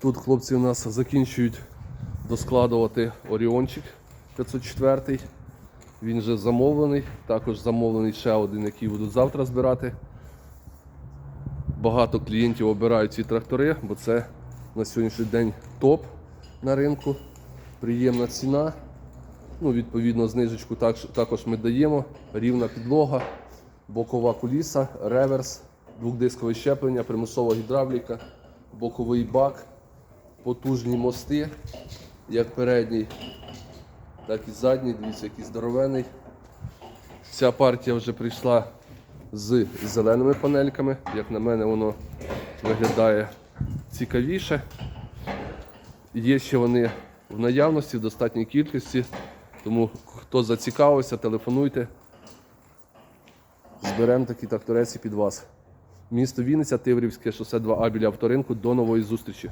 Тут хлопці у нас закінчують доскладувати Оріончик 504. Він вже замовлений. Також замовлений ще один, який будуть завтра збирати. Багато клієнтів обирають ці трактори, бо це на сьогоднішній день топ на ринку. Приємна ціна. Ну, відповідно, знижечку також ми даємо. Рівна підлога, бокова куліса, реверс, двохдискове щеплення, примусова гідравліка, боковий бак, потужні мости, як передній, так і задній. Дивіться, який здоровений. Ця партія вже прийшла з зеленими панельками. Як на мене, воно виглядає цікавіше. Є ще вони в наявності в достатній кількості. Тому хто зацікавився, телефонуйте. Зберемо такі трактореці під вас. Місто Вінниця, Тиврівське, шосе 2А біля авторинку. До нової зустрічі.